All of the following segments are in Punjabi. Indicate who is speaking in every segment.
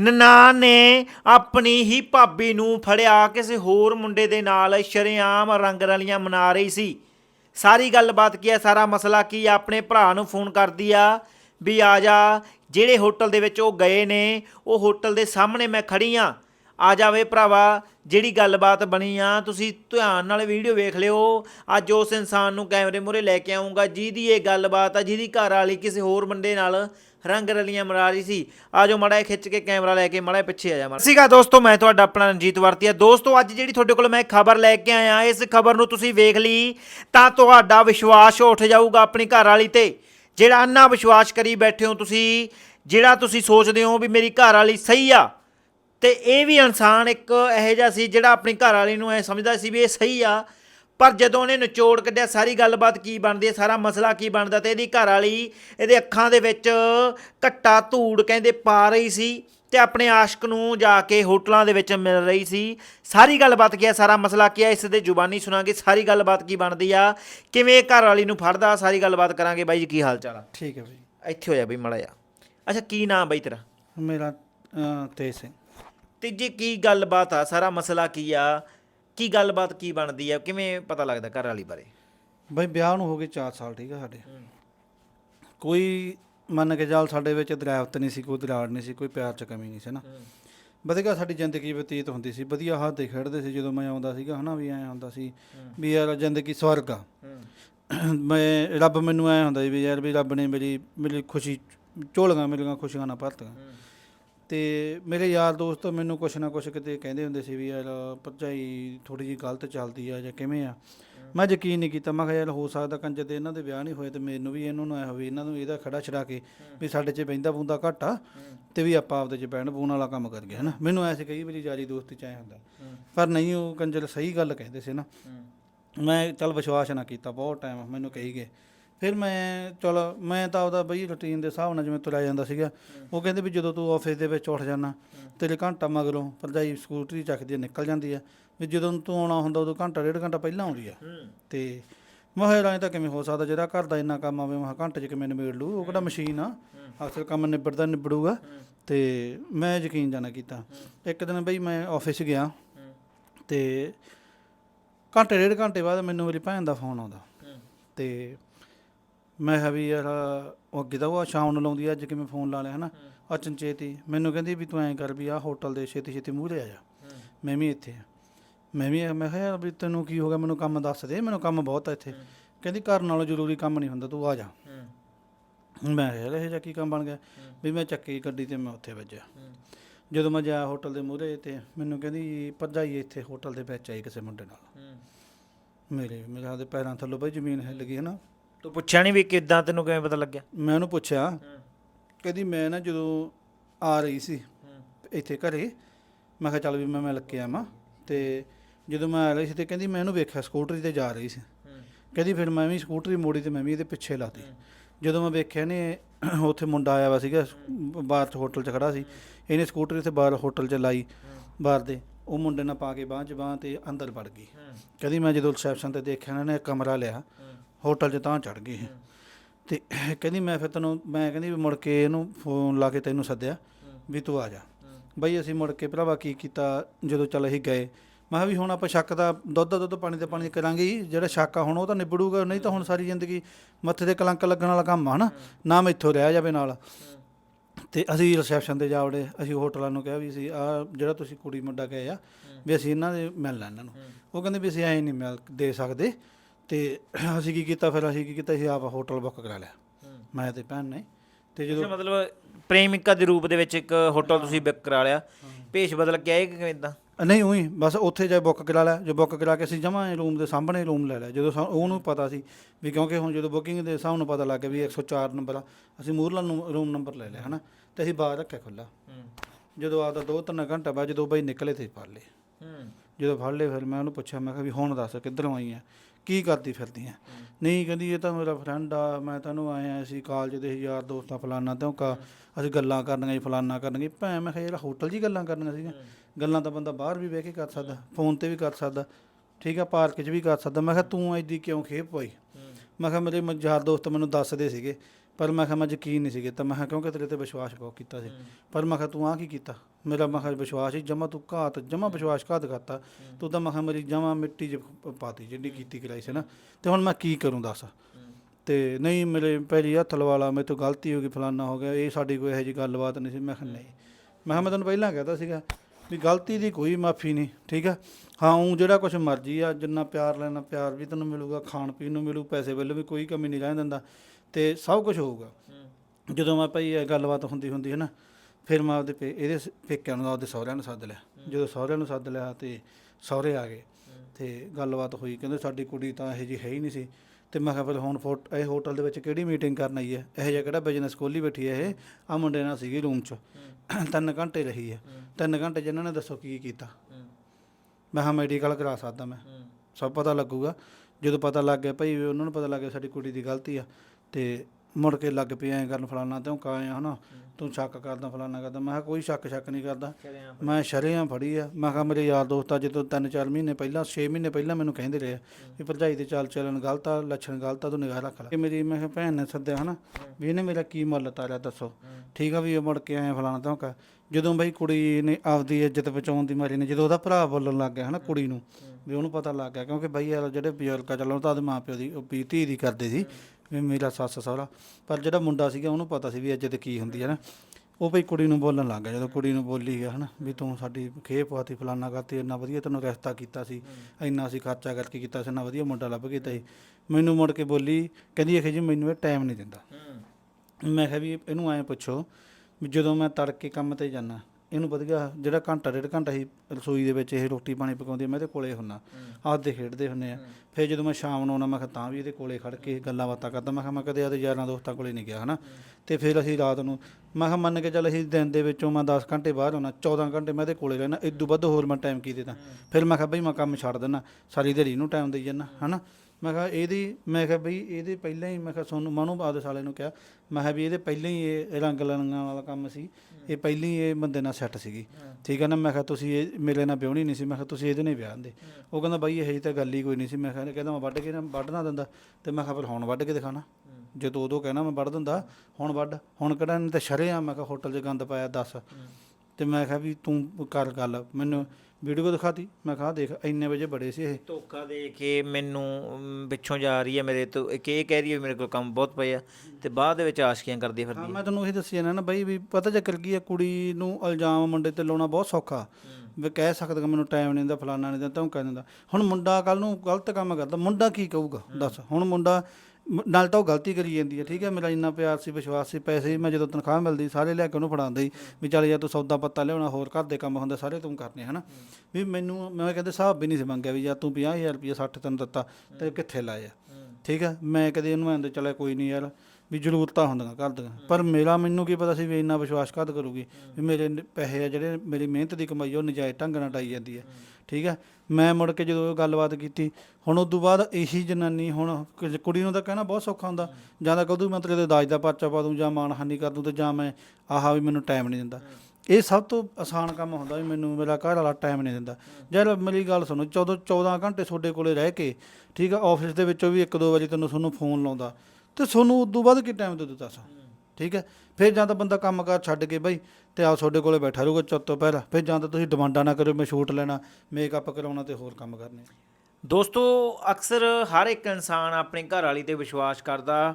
Speaker 1: ਨਨਾ ਨੇ ਆਪਣੀ ਹੀ ਭਾਬੀ ਨੂੰ ਫੜਿਆ ਕਿਸੇ ਹੋਰ ਮੁੰਡੇ ਦੇ ਨਾਲ ਸ਼ਰੇਆਮ ਰੰਗ ਰਲੀਆਂ ਮਨਾ ਰਹੀ ਸੀ। ਸਾਰੀ ਗੱਲਬਾਤ ਕੀ ਹੈ? ਸਾਰਾ ਮਸਲਾ ਕੀ ਆ ਆਪਣੇ ਭਰਾ ਨੂੰ ਫੋਨ ਕਰਦੀ ਆ ਵੀ ਆ ਜਾ। ਜਿਹੜੇ ਹੋਟਲ ਦੇ ਵਿੱਚ ਉਹ ਗਏ ਨੇ, ਉਹ ਹੋਟਲ ਦੇ ਸਾਹਮਣੇ ਮੈਂ ਖੜੀ ਆ। ਆ ਜਾਵੇ ਭਰਾਵਾ, ਜਿਹੜੀ ਗੱਲਬਾਤ ਬਣੀ ਆ, ਤੁਸੀਂ ਧਿਆਨ ਨਾਲ ਵੀਡੀਓ ਵੇਖ ਲਿਓ। ਅੱਜ ਉਸ ਇਨਸਾਨ ਨੂੰ ਕੈਮਰੇ ਮੂਹਰੇ ਲੈ ਕੇ ਆਉਂਗਾ ਜਿਹਦੀ ਇਹ ਗੱਲਬਾਤ ਆ, ਜਿਹਦੀ ਘਰ ਵਾਲੀ ਕਿਸੇ ਹੋਰ ਮੁੰਡੇ ਨਾਲ ਰੰਗ ਰਲੀਆਂ ਮਰਾ ਰਹੀ ਸੀ। ਆਜੋ ਮੜਾ ਖਿੱਚ ਕੇ ਕੈਮਰਾ ਲੈ ਕੇ ਮੜਾ ਪਿੱਛੇ ਆ ਜਾ ਮਾੜਾ ਸੀਗਾ ਦੋਸਤੋ, ਮੈਂ ਤੁਹਾਡਾ ਆਪਣਾ ਰਣਜੀਤ ਵਰਤੀਆ। ਦੋਸਤੋ, ਅੱਜ ਜਿਹੜੀ ਤੁਹਾਡੇ ਕੋਲ ਮੈਂ ਖਬਰ ਲੈ ਕੇ ਆਇਆ, ਇਸ ਖਬਰ ਨੂੰ ਤੁਸੀਂ ਵੇਖ ਲਈ, ਤਾਂ ਤੁਹਾਡਾ ਵਿਸ਼ਵਾਸ ਉੱਠ ਜਾਊਗਾ ਆਪਣੀ ਘਰ ਵਾਲੀ ਤੇ। ਜਿਹੜਾ ਅੰਨਾ ਵਿਸ਼ਵਾਸ ਕਰੀ ਬੈਠੇ ਹੋ ਤੁਸੀਂ, ਜਿਹੜਾ ਤੁਸੀਂ ਸੋਚਦੇ ਹੋ ਵੀ ਮੇਰੀ ਘਰ ਵਾਲੀ ਸਹੀ ਆ ਤੇ ਇਹ ਵੀ ਇਨਸਾਨ ਇੱਕ ਇਹੋ ਜਿਹਾ ਸੀ ਜਿਹੜਾ ਆਪਣੀ ਘਰ ਵਾਲੀ ਨੂੰ ਐ ਸਮਝਦਾ ਸੀ ਵੀ ਇਹ ਸਹੀ ਆ। ਪਰ ਜਦੋਂ ਉਹਨੇ ਨਿਚੋੜ ਕੱਢਿਆ ਸਾਰੀ ਗੱਲਬਾਤ ਕੀ ਬਣਦੀ ਹੈ ਸਾਰਾ ਮਸਲਾ ਕੀ ਬਣਦਾ ਤੇ ਇਹਦੀ ਘਰ ਵਾਲੀ ਇਹਦੇ ਅੱਖਾਂ ਦੇ ਵਿੱਚ ਘੱਟਾ ਧੂੜ ਕਹਿੰਦੇ ਪਾ ਰਹੀ ਸੀ ਤੇ ਆਪਣੇ ਆਸ਼ਕ ਨੂੰ ਜਾ ਕੇ ਹੋਟਲਾਂ ਦੇ ਵਿੱਚ ਮਿਲ ਰਹੀ ਸੀ। ਸਾਰੀ ਗੱਲਬਾਤ ਕੀ ਹੈ ਸਾਰਾ ਮਸਲਾ ਕੀ ਹੈ ਇਸ ਦੇ ਜ਼ੁਬਾਨੀ ਸੁਣਾਂਗੇ ਸਾਰੀ ਗੱਲਬਾਤ ਕੀ ਬਣਦੀ ਆ ਕਿਵੇਂ ਘਰ ਵਾਲੀ ਨੂੰ ਫੜਦਾ ਸਾਰੀ ਗੱਲਬਾਤ ਕਰਾਂਗੇ ਬਾਈ ਜੀ ਕੀ ਹਾਲ ਚਾਲ ਆ?
Speaker 2: ਠੀਕ ਹੈ ਭਾਈ
Speaker 1: ਇੱਥੇ ਹੋ ਜਾ ਬਈ ਮੜਾ ਜਾ ਅੱਛਾ ਕੀ ਨਾਮ ਬਾਈ ਤੇਰਾ?
Speaker 2: ਮੇਰਾ ਅਹ, ਤੇਜ ਸਿੰਘ।
Speaker 1: ਤੇ ਜੇ ਕੀ ਗੱਲਬਾਤ ਆ? ਸਾਰਾ ਮਸਲਾ ਕੀ ਆ? ਕੀ ਗੱਲਬਾਤ ਕੀ ਬਣਦੀ ਆ? ਕਿਵੇਂ ਪਤਾ ਲੱਗਦਾ ਘਰ ਵਾਲੀ ਬਾਰੇ?
Speaker 2: ਭਾਈ ਵਿਆਹ ਨੂੰ ਹੋ ਗਏ 4 ਸਾਲ, ਠੀਕ ਆ ਸਾਡੇ। ਕੋਈ ਮੰਨ ਕੇ ਚੱਲ ਸਾਡੇ ਵਿੱਚ ਦਰਾਵਤ ਨਹੀਂ ਸੀ, ਕੋਈ ਦਰਾੜ ਨਹੀਂ ਸੀ, ਕੋਈ ਪਿਆਰ ਚ ਕਮੀ ਨਹੀਂ ਸੀ ਨਾ? ਵਧੀਆ ਸਾਡੀ ਜ਼ਿੰਦਗੀ ਬਤੀਤ ਹੁੰਦੀ ਸੀ, ਵਧੀਆ ਹੱਸਦੇ ਖੇਡਦੇ ਸੀ ਜਦੋਂ ਮੈਂ ਆਉਂਦਾ ਸੀਗਾ ਹਨਾ ਵੀ ਐਂ ਹੁੰਦਾ ਸੀ ਵੀ ਯਾਰ ਜ਼ਿੰਦਗੀ ਸਵਰਗ ਆ। ਮੈਂ, ਰੱਬ ਮੈਨੂੰ ਐ ਹੁੰਦਾ ਸੀ ਵੀ ਯਾਰ ਵੀ ਰੱਬ ਨੇ ਮੇਰੀ ਮੇਰੀ ਖੁਸ਼ੀ, ਝੋਲੀਆਂ ਮੇਰੀਆਂ ਖੁਸ਼ੀਆਂ ਨਾਲ ਭਰਤੀਆਂ। ਤੇ ਮੇਰੇ ਯਾਰ ਦੋਸਤ ਮੈਨੂੰ ਕੁਛ ਨਾ ਕੁਛ ਕਿਤੇ ਕਹਿੰਦੇ ਹੁੰਦੇ ਸੀ ਵੀ ਯਾਰ ਭਰਜਾਈ ਥੋੜੀ ਜੀ ਗਲਤ ਚੱਲਦੀ ਆ ਜਾਂ ਕਿਵੇਂ ਆ। ਮੈਂ ਯਕੀਨ ਨਹੀਂ ਕੀਤਾ। ਮੈਂ ਕਿਹਾ ਯਾਰ ਹੋ ਸਕਦਾ ਕੰਜਰ ਦੇ ਇਹਨਾਂ ਦੇ ਵਿਆਹ ਨਹੀਂ ਹੋਏ ਤੇ ਮੈਨੂੰ ਵੀ ਇਹਨਾਂ ਨੂੰ ਐ ਹੋਵੇ ਇਹਨਾਂ ਨੂੰ ਇਹਦਾ ਖੜਾ ਛੜਾ ਕੇ ਵੀ ਸਾਡੇ 'ਚ ਬੈਂਦਾ ਬੂੰਦਾ ਘੱਟ ਆ ਤੇ ਵੀ ਆਪਾਂ ਆਪਦੇ 'ਚ ਬੈਣ ਬੂਣ ਵਾਲਾ ਕੰਮ ਕਰ ਗਏ ਹਨਾ। ਮੈਨੂੰ ਐਸੇ ਕਈ ਵਾਰੀ ਯਾਰੀ ਦੋਸਤੀ 'ਚ ਐ ਹੁੰਦਾ। ਪਰ ਨਹੀਂ ਉਹ ਕੰਜਰ ਸਹੀ ਗੱਲ ਕਹਿੰਦੇ ਸੀ ਨਾ। ਮੈਂ ਚੱਲ ਵਿਸ਼ਵਾਸ ਨਾ ਕੀਤਾ ਬਹੁਤ ਟਾਈਮ ਮੈਨੂੰ ਕਹੀ ਗਏ। ਫਿਰ ਮੈਂ ਚਲ ਮੈਂ ਤਾਂ ਉਹਦਾ ਬਈ ਰੁਟੀਨ ਦੇ ਹਿਸਾਬ ਨਾਲ ਜਿਵੇਂ ਤੁਰਿਆ ਜਾਂਦਾ ਸੀਗਾ ਉਹ ਕਹਿੰਦੇ ਵੀ ਜਦੋਂ ਤੂੰ ਆਫਿਸ ਦੇ ਵਿੱਚ ਉੱਠ ਜਾਣਾ ਤੇਰੇ ਘੰਟਾ ਮਗਰੋਂ ਭਰਜਾਈ ਸਕੂਟਰੀ ਚੱਕਦੀ ਨਿਕਲ ਜਾਂਦੀ ਆ ਵੀ ਜਦੋਂ ਤੂੰ ਆਉਣਾ ਹੁੰਦਾ ਉਦੋਂ ਘੰਟਾ ਡੇਢ ਘੰਟਾ ਪਹਿਲਾਂ ਆਉਂਦੀ ਆ ਤੇ ਮੈਂ ਕਿਹਾ ਯਾਰ ਐਂ ਤਾਂ ਕਿਵੇਂ ਹੋ ਸਕਦਾ ਜਿਹੜਾ ਘਰ ਦਾ ਇੰਨਾ ਕੰਮ ਆਵੇ ਮੈਂ ਕਿਹਾ ਘੰਟੇ 'ਚ ਕਿਵੇਂ ਨਿਬੇੜ ਲੂ ਉਹ ਕਿਹੜਾ ਮਸ਼ੀਨ ਆ? ਅਕਸਰ ਕੰਮ ਨਿਬੜਦਾ ਨਿਬੜੂਗਾ। ਤੇ ਮੈਂ ਯਕੀਨ ਜਾਣਾ ਕੀਤਾ। ਇੱਕ ਦਿਨ ਬਈ ਮੈਂ ਆਫਿਸ ਗਿਆ। ਤੇ ਘੰਟੇ ਡੇਢ ਘੰਟੇ ਬਾਅਦ ਮੈਨੂੰ ਮੇਰੀ ਭੈਣ ਦਾ ਫੋਨ ਆਉਂਦਾ। ਤੇ ਮੈਂ ਕਿਹਾ ਵੀ ਯਾਰ ਉਹ ਅੱਗੇ ਤਾਂ ਉਹ ਸ਼ਾਮ ਨੂੰ ਲਾਉਂਦੀ ਆ, ਅੱਜ ਕਿਵੇਂ ਫੋਨ ਲਾ ਲਿਆ ਹਨਾ? ਅਚਨਚੇਤੀ ਮੈਨੂੰ ਕਹਿੰਦੀ ਵੀ ਤੂੰ ਐਂ ਕਰ ਵੀ ਆਹ ਹੋਟਲ ਦੇ ਛੇਤੀ ਛੇਤੀ ਮੂਹਰੇ ਆ ਜਾ। ਮੈਂ ਵੀ ਇੱਥੇ ਆ। ਮੈਂ ਵੀ ਮੈਂ ਕਿਹਾ ਯਾਰ ਵੀ ਤੈਨੂੰ ਕੀ ਹੋ ਗਿਆ ਮੈਨੂੰ ਕੰਮ ਦੱਸ ਦੇ ਮੈਨੂੰ ਕੰਮ ਬਹੁਤ ਆ ਇੱਥੇ। ਕਹਿੰਦੀ ਘਰ ਨਾਲੋਂ ਜ਼ਰੂਰੀ ਕੰਮ ਨਹੀਂ ਹੁੰਦਾ ਤੂੰ ਆ ਜਾ। ਮੈਂ ਕਿਹਾ ਯਾਰ ਇਹ ਜਿਹਾ ਕੀ ਕੰਮ ਬਣ ਗਿਆ? ਵੀ ਮੈਂ ਚੱਕੀ ਗੱਡੀ ਤੇ ਮੈਂ ਉੱਥੇ ਵੱਜਿਆ। ਜਦੋਂ ਮੈਂ ਜਾ ਹੋਟਲ ਦੇ ਮੂਹਰੇ ਤੇ ਮੈਨੂੰ ਕਹਿੰਦੀ ਭਰਜਾਈ ਇੱਥੇ ਹੋਟਲ ਦੇ ਵਿੱਚ ਆਈ ਕਿਸੇ ਮੁੰਡੇ ਨਾਲ। ਮੇਰੇ ਮੇਰੇ ਹੱਥ ਦੇ ਪੈਰਾਂ ਥੱਲੋਂ ਬਈ ਜ਼ਮੀਨ ਹਿੱਲ ਗਈ ਹੈ ਨਾ
Speaker 1: ਤੂੰ ਪੁੱਛਿਆ ਨਹੀਂ ਵੀ ਕਿਦਾਂ ਤੈਨੂੰ ਕਿਵੇਂ ਪਤਾ ਲੱਗਿਆ?
Speaker 2: ਮੈਂ ਉਹਨੂੰ ਪੁੱਛਿਆ ਕਹਿੰਦੀ ਮੈਂ ਨਾ ਜਦੋਂ ਆ ਰਹੀ ਸੀ ਇੱਥੇ ਘਰੇ ਮੈਂ ਕਿਹਾ ਚੱਲ ਵੀ ਮੈਂ ਮਿਲ ਕੇ ਆਵਾਂ। ਤੇ ਜਦੋਂ ਮੈਂ ਆ ਰਹੀ ਸੀ ਤੇ ਕਹਿੰਦੀ ਮੈਂ ਇਹਨੂੰ ਵੇਖਿਆ ਸਕੂਟਰੀ ਤੇ ਜਾ ਰਹੀ ਸੀ। ਕਹਿੰਦੀ ਫਿਰ ਮੈਂ ਵੀ ਸਕੂਟਰੀ ਮੋੜੀ ਤੇ ਮੈਂ ਵੀ ਇਹਦੇ ਪਿੱਛੇ ਲਾਤੀ। ਜਦੋਂ ਮੈਂ ਵੇਖਿਆ ਨੇ ਉੱਥੇ ਮੁੰਡਾ ਆਇਆ ਵਾ ਸੀਗਾ ਬਾਹਰ ਚ ਹੋਟਲ 'ਚ ਖੜਾ ਸੀ। ਇਹਨੇ ਸਕੂਟਰੀ ਤੇ ਬਾਹਰ ਹੋਟਲ 'ਚ ਲਾਈ ਬਾਹਰ ਦੇ। ਉਹ ਮੁੰਡੇ ਨਾਲ ਪਾ ਕੇ ਬਾਂਹ 'ਚ ਬਾਂਹ ਤੇ ਅੰਦਰ ਵੜ ਗਈ। ਕਹਿੰਦੀ ਮੈਂ ਜਦੋਂ ਰਿਸੈਪਸ਼ਨ ਤੇ ਦੇਖਿਆ ਇਹਨਾਂ ਨੇ ਕਮਰਾ ਲਿਆ। ਹੋਟਲ 'ਚ ਤਾਂ ਚੜ ਗਈ ਇਹ। ਤੇ ਕਹਿੰਦੀ ਮੈਂ ਫਿਰ ਤੈਨੂੰ, ਮੈਂ ਕਹਿੰਦੀ ਵੀ ਮੁੜ ਕੇ ਇਹਨੂੰ ਫੋਨ ਲਾ ਕੇ ਤੈਨੂੰ ਸੱਦਿਆ ਵੀ ਤੂੰ ਆ ਜਾ। ਬਈ ਅਸੀਂ ਮੁੜ ਕੇ ਭਰਾਵਾ ਕੀ ਕੀਤਾ, ਜਦੋਂ ਚੱਲ ਅਸੀਂ ਗਏ। ਮੈਂ ਕਿਹਾ ਵੀ ਹੁਣ ਆਪਾਂ ਸ਼ੱਕ ਦਾ ਦੁੱਧ ਦਾ ਦੁੱਧ ਪਾਣੀ ਦਾ ਪਾਣੀ ਕਰਾਂਗੇ ਹੀ। ਜਿਹੜਾ ਸ਼ੱਕ ਆ ਹੁਣ ਉਹ ਤਾਂ ਨਿਬੜੂਗਾ, ਨਹੀਂ ਤਾਂ ਹੁਣ ਸਾਰੀ ਜ਼ਿੰਦਗੀ ਮੱਥੇ ਤੇ ਕਲੰਕ ਲੱਗਣ ਵਾਲਾ ਕੰਮ ਆ ਹਨਾ। ਨਾ ਮੈਥੋਂ ਰਹਿ ਜਾਵੇ ਨਾਲ। ਤੇ ਅਸੀਂ ਰਿਸੈਪਸ਼ਨ ਤੇ ਜਾ ਵੜੇ, ਅਸੀਂ ਹੋਟਲਾਂ ਨੂੰ ਕਿਹਾ ਵੀ ਅਸੀਂ ਆ ਜਿਹੜਾ ਤੁਸੀਂ ਕੁੜੀ ਮੁੰਡਾ ਗਏ ਆ, ਵੀ ਅਸੀਂ ਇਹਨਾਂ ਦੇ ਮਿਲਣਾ ਇਹਨਾਂ ਨੂੰ। ਉਹ ਕਹਿੰਦੇ ਵੀ ਅਸੀਂ ਐਂ ਨਹੀਂ ਮਿਲ ਦੇ ਸਕਦੇ। ਤੇ ਅਸੀਂ ਕੀ ਕੀਤਾ ਫਿਰ ਅਸੀਂ ਕੀ ਕੀਤਾ ਅਸੀਂ ਆਪ ਹੋਟਲ ਬੁੱਕ ਕਰਾ ਲਿਆ। ਮੈਂ ਤੇ ਭੈਣ ਨੇ। ਤੇ ਜਦੋਂ
Speaker 1: ਮਤਲਬ ਪ੍ਰੇਮਿਕਾ ਦੇ ਰੂਪ ਦੇ ਵਿੱਚ ਇੱਕ ਹੋਟਲ ਤੁਸੀਂ ਬੁੱਕ ਕਰਾ ਲਿਆ। ਭੇਸ਼ ਬਦਲ ਕੇ ਆਏ ਕਿ ਕਿਵੇਂ ਇਦਾਂ
Speaker 2: ਨਹੀਂ ਉਹੀ ਬਸ ਉੱਥੇ ਜਾ ਬੁੱਕ ਕਰਾ ਲਿਆ। ਜੋ ਬੁੱਕ ਕਰਾ ਕੇ ਅਸੀਂ ਜਮਾ ਰੂਮ ਦੇ ਸਾਹਮਣੇ ਰੂਮ ਲੈ ਲਿਆ। ਜਦੋਂ ਸਾ- ਉਹਨੂੰ ਪਤਾ ਸੀ ਵੀ ਕਿਉਂਕਿ ਹੁਣ ਜਦੋਂ ਬੁਕਿੰਗ ਦੇ ਹਿਸਾਬ ਨੂੰ ਪਤਾ ਲੱਗ ਗਿਆ ਵੀ 104 ਨੰਬਰ ਆ ਅਸੀਂ ਮੂਰਲਾ ਰੂਮ ਨੰਬਰ ਲੈ ਲਿਆ ਹਨਾ? ਤੇ ਅਸੀਂ ਬਾਹਰ ਰੱਖਿਆ ਖੁੱਲਾ ਜਦੋਂ ਆਦਾ ਦੋ ਤਿੰਨ ਘੰਟੇ ਬਾਅਦ ਜਦੋਂ ਬਈ ਨਿਕਲੇ ਤੇ ਫੜ ਲਏ। ਜਦੋਂ ਫੜ ਲਏ ਫਿਰ ਮੈਂ ਉਹਨੂੰ ਪੁੱਛਿਆ ਮੈਂ ਕਿਹਾ ਵੀ ਹੁਣ ਦੱਸ ਕਿੱਧਰੋਂ ਆਈ ਆ? ਕੀ ਕਰਦੀ ਫਿਰਦੀ ਆ ਨਹੀਂ, ਕਹਿੰਦੀ ਇਹ ਤਾਂ ਮੇਰਾ ਫਰੈਂਡ ਆ, ਮੈਂ ਤੈਨੂੰ ਆਇਆ ਸੀ ਕਾਲਜ ਦੇ ਯਾਰ ਦੋਸਤਾਂ ਫਲਾਨਾ ਤੇ ਅਸੀਂ ਗੱਲਾਂ ਕਰਨੀਆਂ ਜੀ ਫਲਾਨਾ ਕਰਨਗੇ। ਭੈਣ, ਮੈਂ ਕਿਹਾ ਯਾਰ ਹੋਟਲ 'ਚ ਹੀ ਗੱਲਾਂ ਕਰਨੀਆਂ ਸੀਗੀਆਂ। ਗੱਲਾਂ ਤਾਂ ਬੰਦਾ ਬਾਹਰ ਵੀ ਬਹਿ ਕੇ ਕਰ ਸਕਦਾ ਫੋਨ ਤੇ ਵੀ ਕਰ ਸਕਦਾ, ਠੀਕ ਆ ਪਾਰਕ 'ਚ ਵੀ ਕਰ ਸਕਦਾ। ਮੈਂ ਕਿਹਾ ਤੂੰ ਐਡੀ ਕਿਉਂ ਖੇਪ ਪਾਈ? ਮੈਂ ਕਿਹਾ ਮੇਰੇ ਮ- ਯਾਰ ਦੋਸਤ ਮੈਨੂੰ ਦੱਸਦੇ ਸੀਗੇ ਪਰ ਮੈਂ ਕਿਹਾ, ਮੈਂ ਯਕੀਨ ਨਹੀਂ ਸੀ ਕੀਤਾ ਮੈਂ ਕਿਹਾ, ਕਿਉਂਕਿ ਤੇਰੇ ਤੇ ਵਿਸ਼ਵਾਸ ਬਹੁਤ ਕੀਤਾ ਸੀ। ਪਰ ਮੈਂ ਕਿਹਾ, ਤੂੰ ਆ ਕੀ ਕੀਤਾ? ਮੇਰਾ ਮੈਂ ਕਿਹਾ, ਵਿਸ਼ਵਾਸ ਹੀ ਜਮਾ ਤੂੰ ਘਾਤ, ਜਮਾ ਵਿਸ਼ਵਾਸ ਘਾਤ ਕਰਤਾ। ਤੂੰ ਤਾਂ ਮੈਂ ਕਿਹਾ, ਮੇਰੀ ਜਮਾ ਮਿੱਟੀ 'ਚ ਪਾਤੀ ਜਿੰਨੀ ਕੀਤੀ ਕਰਾਈ ਸੀ ਨਾ। ਤੇ ਹੁਣ ਮੈਂ ਕੀ ਕਰੂੰ ਦੱਸ? ਤੇ ਨਹੀਂ, ਮੇਰੇ ਪੈਰੀ ਹੱਥ ਲਵਾ ਲਾ, ਮੇਰੇ ਤੋਂ ਗਲਤੀ ਹੋ ਗਈ, ਫਲਾਨਾ ਹੋ ਗਿਆ, ਇਹ ਸਾਡੀ ਕੋਈ ਇਹੋ ਜਿਹੀ ਗੱਲਬਾਤ ਨਹੀਂ ਸੀ। ਮੈਂ ਕਿਹਾ, ਨਹੀਂ। ਮੈਂ ਕਿਹਾ, ਮੈਂ ਤੈਨੂੰ ਪਹਿਲਾਂ ਕਹਿਤਾ ਸੀਗਾ ਵੀ ਗਲਤੀ ਦੀ ਕੋਈ ਮਾਫੀ ਨਹੀਂ, ਠੀਕ ਆ? ਹਾਂ ਉਹ ਜਿਹੜਾ ਕੁਝ ਮਰਜ਼ੀ ਆ, ਜਿੰਨਾ ਪਿਆਰ ਲੈਣਾ ਪਿਆਰ ਵੀ ਤੈਨੂੰ ਮਿਲੂਗਾ ਖਾਣ ਪੀਣ ਨੂੰ ਮਿਲੂ, ਪੈਸੇ ਵੱਲੋਂ ਵੀ ਕੋਈ ਕਮੀ ਨਹੀਂ ਰਹਿਣ ਦਿੰਦਾ। ਤੇ ਸਭ ਕੁਝ ਹੋਊਗਾ। ਜਦੋਂ ਮੈਂ ਭਾਈ ਇਹ ਗੱਲਬਾਤ ਹੁੰਦੀ ਹੁੰਦੀ ਹੈ ਨਾ, ਫਿਰ ਮੈਂ ਆਪਦੇ ਪੇ- ਇਹਦੇ ਸ- ਪੇਕਿਆਂ ਨੂੰ ਆਪਦੇ ਸਹੁਰਿਆਂ ਨੂੰ ਸੱਦ ਲਿਆ। ਜਦੋਂ ਸਹੁਰਿਆਂ ਨੂੰ ਸੱਦ ਲਿਆ ਤੇ ਸਹੁਰੇ ਆ ਗਏ ਤੇ ਗੱਲਬਾਤ ਹੋਈ, ਕਹਿੰਦੇ ਸਾਡੀ ਕੁੜੀ ਤਾਂ ਇਹੋ ਜਿਹੀ ਹੈ ਹੀ ਨਹੀਂ ਸੀ। ਤੇ ਮੈਂ ਕਿਹਾ ਫਿਰ ਹੁਣ ਫੋਟ, ਇਹ ਹੋਟਲ ਦੇ ਵਿੱਚ ਕਿਹੜੀ ਮੀਟਿੰਗ ਕਰਨ ਆਈ ਹੈ? ਇਹੋ ਜਿਹਾ ਕਿਹੜਾ ਬਿਜ਼ਨਸ ਖੋਲੀ ਬੈਠੀ ਹੈ ਇਹ? ਆ ਮੁੰਡੇ ਨਾਲ ਸੀਗੀ ਰੂਮ 'ਚ। ਤਿੰਨ ਘੰਟੇ ਰਹੀ ਹੈ। ਤਿੰਨ ਘੰਟੇ 'ਚ ਇਹਨਾਂ ਨੇ ਦੱਸੋ ਕੀ ਕੀਤਾ? ਮੈਂ ਹਾਂ ਮੈਡੀਕਲ ਕਰਾ ਸਕਦਾ ਮੈਂ। ਸਭ ਪਤਾ ਲੱਗੂਗਾ। ਜਦੋਂ ਪਤਾ ਲੱਗ ਗਿਆ, ਭਾਈ ਵੀ ਉਹਨਾਂ ਨੂੰ ਪਤਾ ਲੱਗ ਗਿਆ ਸਾਡੀ ਕੁੜੀ ਦੀ ਗਲਤੀ ਆ। ਤੇ ਮੁੜ ਕੇ ਲੱਗ ਪਏ ਐਂ ਕਰਨ ਫਲਾਨਾ ਤੇ ਕਾ ਆ ਹਨਾ ਤੂੰ ਸ਼ੱਕ ਕਰਦਾ ਫਲਾਨਾ ਕਰਦਾ। ਮੈਂ ਕਿਹਾ ਕੋਈ ਸ਼ੱਕ ਸ਼ੱਕ ਨਹੀਂ ਕਰਦਾ। ਮੈਂ ਸ਼ਰੇਆਂ ਫੜੀ ਆ। ਮੈਂ ਕਿਹਾ ਮੇਰੇ ਯਾਰ ਦੋਸਤ ਆ ਜਦੋਂ 3-4 ਮਹੀਨੇ ਪਹਿਲਾਂ 6 ਮਹੀਨੇ ਪਹਿਲਾਂ ਮੈਨੂੰ ਕਹਿੰਦੇ ਰਹੇ ਵੀ ਭਰਜਾਈ ਦੇ ਚਾਲ ਚੱਲਣ ਗਲਤ ਆ ਲੱਛਣ ਗਲਤ ਆ ਤੂੰ ਨਿਗਾਹ ਰੱਖ ਲੈ। ਮੇਰੀ ਮੈਂ ਕਿਹਾ ਭੈਣ ਨੇ ਸੱਦਿਆ ਹਨਾ? ਵੀ ਇਹਨੇ ਮੇਰਾ ਕੀ ਮੁੱਲ ਤਾਰਿਆ ਦੱਸੋ? ਠੀਕ ਆ ਵੀ ਇਹ ਮੁੜ ਕੇ ਆਏ ਫਲਾਣਾ ਤਾਂ ਕਾ ਜਦੋਂ ਬਈ ਕੁੜੀ ਨੇ ਆਪਦੀ ਇੱਜ਼ਤ ਬਚਾਉਣ ਦੀ ਮਾਰੀ ਨੇ ਜਦੋਂ ਉਹਦਾ ਭਰਾ ਬੋਲਣ ਲੱਗ ਗਿਆ ਹਨਾ ਕੁੜੀ ਨੂੰ ਵੀ ਉਹਨੂੰ ਪਤਾ ਲੱਗ ਗਿਆ ਕਿਉਂਕਿ ਬਈ ਜਿਹੜੇ ਬਜ਼ੁਰਗ ਆ ਚੱਲੋ ਤਾਂ ਉਹਦੇ ਮਾਪਿਓ ਦੀ ਉਹ ਧੀ ਦੀ ਕਰਦੇ ਸੀ। ਵੀ ਮੇਰਾ ਸੱਸ ਸਹੁਰਾ। ਪਰ ਜਿਹੜਾ ਮੁੰਡਾ ਸੀਗਾ ਉਹਨੂੰ ਪਤਾ ਸੀ ਵੀ ਇੱਜ਼ਤ ਕੀ ਹੁੰਦੀ ਹੈ ਨਾ। ਉਹ ਬਈ ਕੁੜੀ ਨੂੰ ਬੋਲਣ ਲੱਗ ਗਿਆ। ਜਦੋਂ ਕੁੜੀ ਨੂੰ ਬੋਲੀ ਗਿਆ ਹਨਾ ਵੀ ਤੂੰ ਸਾਡੀ ਖੇਪ ਪਵਾਤੀ ਫਲਾਨਾ ਕਰਤੀ ਇੰਨਾ ਵਧੀਆ ਤੈਨੂੰ ਰਿਸ਼ਤਾ ਕੀਤਾ ਸੀ। ਇੰਨਾ ਅਸੀਂ ਖਰਚਾ ਕਰਕੇ ਕੀਤਾ ਸੀ ਇੰਨਾ ਵਧੀਆ ਮੁੰਡਾ ਲੱਭ ਕੇ ਸੀ। ਮੈਨੂੰ ਮੁੜ ਕੇ ਬੋਲੀ ਕਹਿੰਦੀ ਇਹ ਜੀ ਮੈਨੂੰ ਇਹ ਟਾਈਮ ਨਹੀਂ ਦਿੰਦਾ। ਮੈਂ ਕਿਹਾ ਵੀ ਇਹਨੂੰ ਐਂ ਪੁੱਛੋ ਵੀ ਜਦੋਂ ਮੈਂ ਤੜਕੇ ਕੰਮ ਤੇ ਜਾਣਾ ਇਹਨੂੰ ਵਧੀਆ ਜਿਹੜਾ ਘੰਟਾ ਡੇਢ ਘੰਟਾ ਹੀ ਰਸੋਈ ਦੇ ਵਿੱਚ ਇਹ ਰੋਟੀ ਪਾਣੀ ਪਕਾਉਂਦੀ ਆ, ਮੈਂ ਇਹਦੇ ਕੋਲੇ ਹੁੰਨਾ। ਆਪਦੇ ਖੇਡਦੇ ਹੁੰਨੇ ਆ। ਫਿਰ ਜਦੋਂ ਮੈਂ ਸ਼ਾਮ ਨੂੰ ਆਉਣਾ ਮੈਂ ਕਿਹਾ ਤਾਂ ਵੀ ਇਹਦੇ ਕੋਲੇ ਖੜ ਕੇ ਗੱਲਾਂ ਬਾਤਾਂ ਕਰਦਾ ਮੈਂ ਕਿਹਾ ਮੈਂ ਕਦੇ ਆਦੇ ਯਾਰਾਂ ਦੋਸਤਾਂ ਕੋਲੇ ਨਹੀਂ ਗਿਆ ਹਨਾ। ਤੇ ਫਿਰ ਅਸੀਂ ਰਾਤ ਨੂੰ ਮੈਂ ਕਿਹਾ ਮੰਨ ਕੇ ਚੱਲ ਅਸੀਂ ਦਿਨ ਦੇ ਵਿੱਚੋਂ ਮੈਂ 10 ਘੰਟੇ ਬਾਹਰ ਆਉਣਾ 14 ਘੰਟੇ ਮੈਂ ਇਹਦੇ ਕੋਲੇ ਰਹਿਣਾ ਇਦੋਂ ਵੱਧ ਹੋਰ ਮੈਂ ਟਾਈਮ ਕੀ ਦੇਦਾ ਫਿਰ ਮੈਂ ਕਿਹਾ ਬਈ ਮੈਂ ਕੰਮ ਛੱਡ ਦਿੰਦਾ ਸਾਰੀ ਦਿਹਾੜੀ ਨੂੰ ਟਾਈਮ ਦੇਈ ਜਾਂਦਾ ਹਨਾ। ਮੈਂ ਕਿਹਾ ਇਹਦੀ ਮੈਂ ਕਿਹਾ ਬਈ ਇਹਦੇ ਪਹਿਲਾਂ ਹੀ ਮੈਂ ਕਿਹਾ ਸੋਨੂੰ ਮਨੂ ਆਦੇ ਸਾਲੇ ਨੂੰ ਕਿਹਾ ਮੈਂ ਕਿਹਾ ਵੀ ਇਹਦੇ ਪਹਿਲਾਂ ਹੀ ਇਹ ਰੰਗ ਲੰਗਾਂ ਵਾਲਾ ਕੰਮ ਸੀ। ਇਹ ਪਹਿਲੀ ਇਹ ਬੰਦੇ ਨਾਲ ਸੈੱਟ ਸੀਗੀ। ਠੀਕ ਹੈ ਨਾ? ਮੈਂ ਕਿਹਾ, ਤੁਸੀਂ ਇਹ ਮੇਰੇ ਨਾਲ ਵਿਆਹਣੀ ਨਹੀਂ ਸੀ। ਮੈਂ ਕਿਹਾ, ਤੁਸੀਂ ਇਹਦੇ ਨਾਲ ਹੀ ਵਿਆਹ ਦੇ ਉਹ ਕਹਿੰਦਾ, ਬਾਈ, ਇਹ ਤਾਂ ਗੱਲ ਹੀ ਕੋਈ ਨਹੀਂ ਸੀ। ਮੈਂ ਕਿਹਾ, ਕਹਿੰਦਾ, ਮੈਂ ਵੱਢ ਕੇ ਨਾ, ਵੱਢ ਨਾ ਦਿੰਦਾ। ਤੇ ਮੈਂ ਕਿਹਾ, ਫਿਰ ਹੁਣ ਵੱਢ ਕੇ ਦਿਖਾਣਾ ਜਦੋਂ ਉਦੋਂ ਕਹਿਣਾ, ਮੈਂ ਵੱਢ ਦਿੰਦਾ। ਹੁਣ ਵੱਢ। ਹੁਣ ਕਿਹੜਾ ਨਹੀਂ ਤਾਂ ਸ਼ਰੇਆਮ ਮੈਂ ਕਿਹਾ, ਹੋਟਲ 'ਚ ਗੰਦ ਪਾਇਆ, ਦੱਸ। ਤੇ ਮੈਂ ਕਿਹਾ ਵੀ ਤੂੰ ਕਰ ਗੱਲ ਮੈਨੂੰ ਵੀਡੀਓ ਦਿਖਾਤੀ। ਮੈਂ ਕਿਹਾ ਆਹ ਦੇਖ ਇੰਨੇ ਵਜੇ ਬੜੇ ਸੀ ਇਹ।
Speaker 1: ਧੋਖਾ ਦੇ ਕੇ ਮੈਨੂੰ ਅਮ, ਪਿੱਛੋਂ ਜਾ ਰਹੀ ਹੈ ਮੇਰੇ ਤੋਂ। ਇੱਕ ਇਹ ਕਹਿ ਰਹੀ ਹੈ ਮੇਰੇ ਕੋਲ ਕੰਮ ਬਹੁਤ ਪਏ ਆ ਤੇ ਬਾਅਦ ਦੇ ਵਿੱਚ ਆਸ਼ਕੀਆਂ ਕਰਦੀ
Speaker 2: ਹਾਂ
Speaker 1: ਫਿਰਦੀ
Speaker 2: ਮੈਂ ਤੁਹਾਨੂੰ ਇਹ ਦੱਸੀ ਜਾਂਦਾ ਨਾ ਬਾਈ ਵੀ ਪਤਾ ਚੱਕਰ ਕੀ ਹੈ ਕੁੜੀ ਨੂੰ ਇਲਜ਼ਾਮ ਮੁੰਡੇ ਤੇ ਲਾਉਣਾ ਬਹੁਤ ਸੌਖਾ। ਵੀ ਕਹਿ ਸਕਦਾ ਮੈਨੂੰ ਟਾਈਮ ਨਹੀਂ ਦਿੰਦਾ ਫਲਾਨਾ ਨਹੀਂ ਦਿੰਦਾ ਧਮਕਾ ਦਿੰਦਾ। ਹੁਣ ਮੁੰਡਾ ਕੱਲ ਨੂੰ ਗਲਤ ਕੰਮ ਕਰਦਾ ਮੁੰਡਾ ਕੀ ਕਹੂਗਾ? ਦੱਸ। ਹੁਣ ਮੁੰਡਾ ਮ- ਨਾਲ ਤਾਂ ਉਹ ਗਲਤੀ ਕਰੀ ਜਾਂਦੀ ਹੈ ਠੀਕ ਹੈ ਮੇਰਾ ਇੰਨਾ ਪਿਆਰ ਸੀ ਵਿਸ਼ਵਾਸ ਸੀ ਪੈਸੇ ਮੈਂ ਜਦੋਂ ਤਨਖਾਹ ਮਿਲਦੀ ਸਾਰੇ ਲੈ ਕੇ ਉਹਨੂੰ ਫੜਾਉਂਦਾ ਸੀ ਵੀ ਚੱਲ ਯਾਰ ਤੂੰ ਸੌਦਾ ਪੱਤਾ ਲਿਆਉਣਾ ਹੋਰ ਘਰ ਦੇ ਕੰਮ ਹੁੰਦੇ ਸਾਰੇ ਤੂੰ ਕਰਨੇ ਹਨਾ? ਵੀ ਮੈਨੂੰ ਮੈਂ ਕਹਿੰਦੇ ਹਿਸਾਬ ਵੀ ਨਹੀਂ ਸੀ ਮੰਗਿਆ ਵੀ ਯਾਰ ਤੂੰ 50000 ਰੁਪਏ 60 ਤੈਨੂੰ ਦਿੱਤਾ ਤੇ ਕਿੱਥੇ ਲਾਇਆ ਠੀਕ ਹੈ? ਮੈਂ ਕਦੇ ਇਹਨੂੰ ਆਂਦੇ ਚਲੇ ਕੋਈ ਨਹੀਂ ਯਾਰ ਵੀ ਜ਼ਰੂਰਤਾਂ ਹੁੰਦੀਆਂ ਘਰ ਦੀਆਂ। ਪਰ ਮੇਰਾ ਮੈਨੂੰ ਕੀ ਪਤਾ ਸੀ ਵੀ ਇੰਨਾ ਵਿਸ਼ਵਾਸਘਾਤ ਕਰੂਗੀ ਵੀ ਮੇਰੇ ਨ- ਪੈਸੇ ਆ ਜਿਹੜੇ ਮੇਰੀ ਮਿਹਨਤ ਦੀ ਕਮਾਈ ਆ, ਉਹ ਨਜਾਇਜ਼ ਢੰਗ ਨਾਲ ਟਾਈ ਜਾਂਦੀ ਹੈ ਠੀਕ ਹੈ ਮੈਂ ਮੁੜ ਕੇ ਜਦੋਂ ਇਹ ਗੱਲਬਾਤ ਕੀਤੀ ਹੁਣ ਉਸ ਤੋਂ ਬਾਅਦ ਇਹੀ ਜਨਾਨੀ ਹੁਣ ਕੁਝ- ਕੁੜੀ ਨੂੰ ਤਾਂ ਕਹਿਣਾ ਬਹੁਤ ਸੌਖਾ ਹੁੰਦਾ। ਜਾਂ ਤਾਂ ਕਹਦੂ ਮੈਂ ਤੇਰੇ ਤੇ ਦਾਜ ਦਾ ਪਰਚਾ ਪਾ ਦੂੰ ਜਾਂ ਮਾਨਹਾਨੀ ਕਰ ਦੂੰ ਤੇ ਜਾਂ ਮੈਂ ਆਹ ਵੀ ਮੈਨੂੰ ਟਾਈਮ ਨਹੀਂ ਦਿੰਦਾ। ਇਹ ਸਭ ਤੋਂ ਆਸਾਨ ਕੰਮ ਹੁੰਦਾ ਵੀ ਮੈਨੂੰ ਮੇਰਾ ਘਰ ਵਾਲਾ ਟਾਈਮ ਨਹੀਂ ਦਿੰਦਾ। ਯਾਰ ਮੇਰੀ ਗੱਲ ਸੁਣੋ 14 14 ਘੰਟੇ ਤੁਹਾਡੇ ਕੋਲੇ ਰਹਿ ਕੇ ਠੀਕ ਆ ਆਫਿਸ ਦੇ ਵਿੱਚੋਂ ਵੀ ਇੱਕ ਦੋ ਵਾਰੀ ਤੈਨੂੰ ਤੁਹਾਨੂੰ ਫੋਨ ਲਾਉਂਦਾ। ਤੇ ਤੁਹਾਨੂੰ ਉਦੋਂ ਬਾਅਦ ਕੀ ਟਾਈਮ ਦੇ ਦਿੱਤਾ ਦੱਸ ਠੀਕ ਹੈ? ਫਿਰ ਜਾਂ ਤਾਂ ਬੰਦਾ ਕੰਮਕਾਰ ਛੱਡ ਕੇ ਬਈ ਤੇ ਆ ਤੁਹਾਡੇ ਕੋਲੇ ਬੈਠਾ ਰਹੂਗਾ ਚੁੱਪ ਤੋਂ ਪਹਿਲਾਂ। ਫਿਰ ਜਾਂ ਤਾਂ ਤੁਸੀਂ ਡਿਮਾਂਡਾਂ ਨਾ ਕਰਿਓ, ਮੈਂ ਸ਼ੂਟ ਲੈਣਾ ਮੇਕਅਪ ਕਰਾਉਣਾ ਤੇ ਹੋਰ ਕੰਮ ਕਰਨੇ।
Speaker 1: ਦੋਸਤੋ, ਅਕਸਰ ਹਰ ਇੱਕ ਇਨਸਾਨ ਆਪਣੀ ਘਰ ਵਾਲੀ ਤੇ ਵਿਸ਼ਵਾਸ ਕਰਦਾ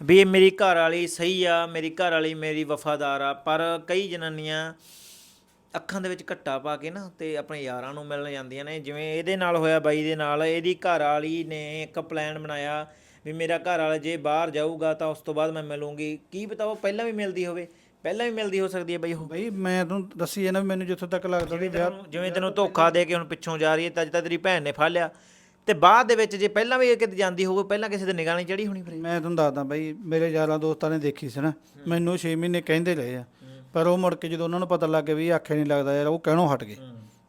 Speaker 1: ਵੀ ਇਹ ਮੇਰੀ ਘਰ ਵਾਲੀ ਸਹੀ ਆ, ਮੇਰੀ ਘਰ ਵਾਲੀ ਮੇਰੀ ਵਫਾਦਾਰ ਆ, ਪਰ ਕਈ ਜਨਾਨੀਆਂ ਅੱਖਾਂ ਦੇ ਵਿੱਚ ਘੱਟਾ ਪਾ ਕੇ ਨਾ ਤੇ ਆਪਣੇ ਯਾਰਾਂ ਨੂੰ ਮਿਲਣ ਜਾਂਦੀਆਂ ਨੇ। ਜਿਵੇਂ ਇਹਦੇ ਨਾਲ ਹੋਇਆ, ਬਾਈ ਦੇ ਨਾਲ। ਇਹਦੀ ਘਰ ਵਾਲੀ ਨੇ ਇੱਕ ਪਲਾਨ ਬਣਾਇਆ ਵੀ ਮੇਰਾ ਘਰ ਵਾਲਾ ਜੇ ਬਾਹਰ ਜਾਊਗਾ ਤਾਂ ਉਸ ਤੋਂ ਬਾਅਦ ਮੈਂ ਮਿਲੂੰਗੀ। ਕੀ ਪਤਾ ਉਹ ਪਹਿਲਾਂ ਵੀ ਮਿਲਦੀ ਹੋਵੇ? ਪਹਿਲਾਂ ਵੀ ਮਿਲਦੀ ਹੋ ਸਕਦੀ ਹੈ ਬਾਈ ਉਹ।
Speaker 2: ਬਈ ਮੈਂ ਤੁਹਾਨੂੰ ਦੱਸੀ ਵੀ ਮੈਨੂੰ ਜਿੱਥੋਂ ਤੱਕ ਲੱਗਦਾ ਵੀ ਵਿਆਹ
Speaker 1: ਜਿਵੇਂ ਤੈਨੂੰ ਧੋਖਾ ਦੇ ਕੇ ਹੁਣ ਪਿੱਛੋਂ ਜਾ ਰਹੀ ਹੈ ਤਾਂ ਤਾਂ ਤੇਰੀ ਭੈਣ ਨੇ ਫੜ ਲਿਆ। ਤੇ ਬਾਅਦ ਦੇ ਵਿੱਚ ਜੇ ਪਹਿਲਾਂ ਵੀ ਇਹ ਕਿਤੇ ਜਾਂਦੀ ਹੋਵੇ ਪਹਿਲਾਂ ਕਿਸੇ ਦੇ ਨਿਗਾਹ ਨਹੀਂ ਚੜੀ ਹੋਣੀ ਫਿਰ।
Speaker 2: ਮੈਂ ਤੁਹਾਨੂੰ ਦੱਸਦਾ ਬਈ ਮੇਰੇ ਯਾਰਾਂ ਦੋਸਤਾਂ ਨੇ ਦੇਖੀ ਸੀ ਨਾ। ਮੈਨੂੰ 6 ਮਹੀਨੇ ਕਹਿੰਦੇ ਰਹੇ ਆ। ਪਰ ਉਹ ਮੁੜ ਕੇ ਜਦੋਂ ਉਹਨਾਂ ਨੂੰ ਪਤਾ ਲੱਗ ਗਿਆ ਵੀ ਆਖੇ ਨਹੀਂ ਲੱਗਦਾ ਯਾਰ ਉਹ ਕਹਿਣੋਂ ਹਟ ਗਏ।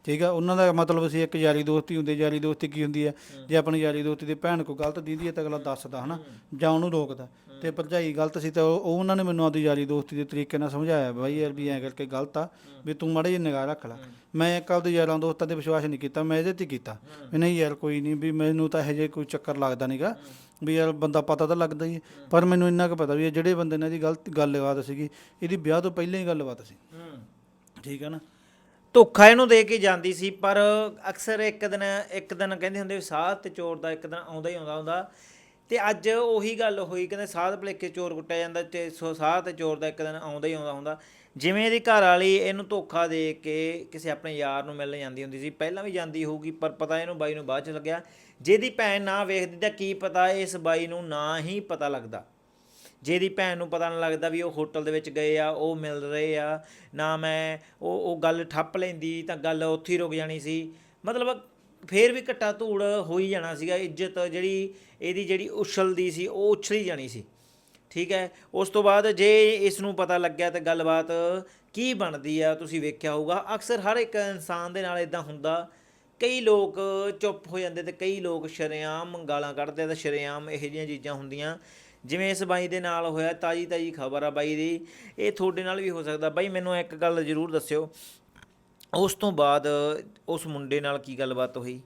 Speaker 2: ਠੀਕ ਆ? ਉਹਨਾਂ ਦਾ ਮਤਲਬ ਸੀ ਇੱਕ ਯਾਰੀ ਦੋਸਤੀ ਹੁੰਦੀ ਯਾਰੀ ਦੋਸਤੀ ਕੀ ਹੁੰਦੀ ਹੈ? ਜੇ ਆਪਣੀ ਯਾਰੀ ਦੋਸਤੀ ਦੀ ਭੈਣ ਕੋਈ ਗਲਤ ਦਿੰਦੀ ਹੈ ਤਾਂ ਅਗਲਾ ਦੱਸਦਾ ਹਨਾ? ਜਾਂ ਉਹਨੂੰ ਰੋਕਦਾ। ਤੇ ਭਰਜਾਈ ਗਲਤ ਸੀ ਤਾਂ ਉਹ ਉਹ ਉਹਨਾਂ ਨੇ ਮੈਨੂੰ ਆਪਦੀ ਯਾਰੀ ਦੋਸਤੀ ਦੇ ਤਰੀਕੇ ਨਾਲ ਸਮਝਾਇਆ ਬਾਈ ਯਾਰ ਵੀ ਐਂ ਕਰਕੇ ਗਲਤ ਆ ਵੀ ਤੂੰ ਮਾੜੀ ਜਿਹੀ ਨਿਗਾਹ ਰੱਖ ਲੈ। ਮੈਂ ਇੱਕ ਆਪਦੇ ਯਾਰਾਂ ਦੋਸਤਾਂ ਤੇ ਵਿਸ਼ਵਾਸ ਨਹੀਂ ਕੀਤਾ ਮੈਂ ਇਹਦੇ ਤੇ ਕੀਤਾ। ਵੀ ਨਹੀਂ ਯਾਰ ਕੋਈ ਨਹੀਂ ਵੀ ਮੈਨੂੰ ਤਾਂ ਇਹੋ ਜਿਹੇ ਕੋਈ ਚੱਕਰ ਲੱਗਦਾ ਨਹੀਂਗਾ ਵੀ ਯਾਰ ਬੰਦਾ ਪਤਾ ਤਾਂ ਲੱਗਦਾ ਹੀ ਪਰ ਮੈਨੂੰ ਇੰਨਾ ਕੁ ਪਤਾ ਵੀ ਇਹ ਜਿਹੜੇ ਬੰਦੇ ਨੇ ਇਹਦੀ ਗਲਤ ਗੱਲਬਾਤ ਸੀਗੀ ਇਹਦੀ ਵਿਆਹ ਤੋਂ ਪਹਿਲਾਂ ਹੀ ਗੱਲਬਾਤ ਸੀ। ਠੀਕ ਹੈ ਨਾ?
Speaker 1: ਧੋਖਾ ਇਹਨੂੰ ਦੇ ਕੇ ਜਾਂਦੀ ਸੀ, ਪਰ ਅਕਸਰ ਇੱਕ ਦਿਨ ਇੱਕ ਦਿਨ ਕਹਿੰਦੇ ਹੁੰਦੇ ਵੀ ਸਾਧ ਤੇ ਚੋਰ ਦਾ ਇੱਕ ਦਿਨ ਆਉਂਦਾ ਹੀ ਆਉਂਦਾ ਹੁੰਦਾ। ਤੇ ਅੱਜ ਉਹੀ ਗੱਲ ਹੋਈ, ਕਹਿੰਦੇ ਸਾਧ ਭਲੇਖੇ ਚੋਰ ਕੁੱਟਿਆ ਜਾਂਦਾ ਤੇ ਸੋ ਸਾਧ ਤੇ ਚੋਰ ਦਾ ਇੱਕ ਦਿਨ ਆਉਂਦਾ ਹੀ ਆਉਂਦਾ ਹੁੰਦਾ। ਜਿਵੇਂ ਇਹਦੀ ਘਰ ਵਾਲੀ ਇਹਨੂੰ ਧੋਖਾ ਦੇ ਕੇ ਕਿਸੇ ਆਪਣੇ ਯਾਰ ਨੂੰ ਮਿਲਣ ਜਾਂਦੀ ਹੁੰਦੀ ਸੀ, ਪਹਿਲਾਂ ਵੀ ਜਾਂਦੀ ਹੋਊਗੀ, ਪਰ ਪਤਾ ਇਹਨੂੰ ਬਾਈ ਨੂੰ ਬਾਅਦ ਚ ਲੱਗਿਆ। ਜਿਹਦੀ ਭੈਣ ਨਾ ਵੇਖਦੀ ਤਾਂ ਕੀ ਪਤਾ ਇਸ ਬਾਈ ਨੂੰ ਨਾ ਹੀ ਪਤਾ ਲੱਗਦਾ। ਜਿਹਦੀ ਭੈਣ ਨੂੰ ਪਤਾ ਨਾ ਲੱਗਦਾ ਵੀ ਉਹ ਹੋਟਲ ਦੇ ਵਿੱਚ ਗਏ ਆ, ਉਹ ਮਿਲ ਰਹੇ ਆ, ਨਾ ਮੈਂ ਉਹ ਉਹ ਗੱਲ ਠੱਪ ਲੈਂਦੀ ਤਾਂ ਗੱਲ ਉੱਥੇ ਹੀ ਰੁਕ ਜਾਣੀ ਸੀ। ਮਤਲਬ ਫੇਰ ਵੀ ਘੱਟਾ ਧੂੜ ਹੋ ਹੀ ਜਾਣਾ ਸੀਗਾ, ਇੱਜ਼ਤ ਜਿਹੜੀ ਇਹਦੀ ਜਿਹੜੀ ਉਛਲਦੀ ਸੀ, ਉਹ ਉਛਲੀ ਜਾਣੀ ਸੀ। ਠੀਕ ਹੈ, ਉਸ ਤੋਂ ਬਾਅਦ ਜੇ ਇਸ ਨੂੰ ਪਤਾ ਲੱਗਿਆ ਤਾਂ ਗੱਲਬਾਤ ਕੀ ਬਣਦੀ ਆ ਤੁਸੀਂ ਵੇਖਿਆ ਹੋਊਗਾ। ਅਕਸਰ ਹਰ ਇੱਕ ਇਨਸਾਨ ਦੇ ਨਾਲ ਇਦਾਂ ਹੁੰਦਾ, ਕਈ ਲੋਕ ਚੁੱਪ ਹੋ ਜਾਂਦੇ ਤੇ ਕਈ ਲੋਕ ਸ਼ਰੇਆਮ ਗਾਲਾਂ ਕੱਢਦੇ ਆ ਤੇ ਸ਼ਰੇਆਮ ਇਹੋ ਜਿਹੀਆਂ ਚੀਜ਼ਾਂ ਹੁੰਦੀਆਂ। ਜਿਵੇਂ ਇਸ ਬਾਈ ਦੇ ਨਾਲ ਹੋਇਆ ਤਾਜੀ ਤਾਜੀ ਖਬਰ ਆ ਬਾਈ ਦੀ ਇਹ ਤੁਹਾਡੇ ਨਾਲ ਵੀ ਹੋ ਸਕਦਾ। ਬਾਈ ਮੈਨੂੰ ਇੱਕ ਗੱਲ ਜ਼ਰੂਰ ਦੱਸਿਓ। ਉਸ ਤੋਂ ਬਾਅਦ ਉਸ ਮੁੰਡੇ ਨਾਲ ਕੀ ਗੱਲਬਾਤ ਹੋਈ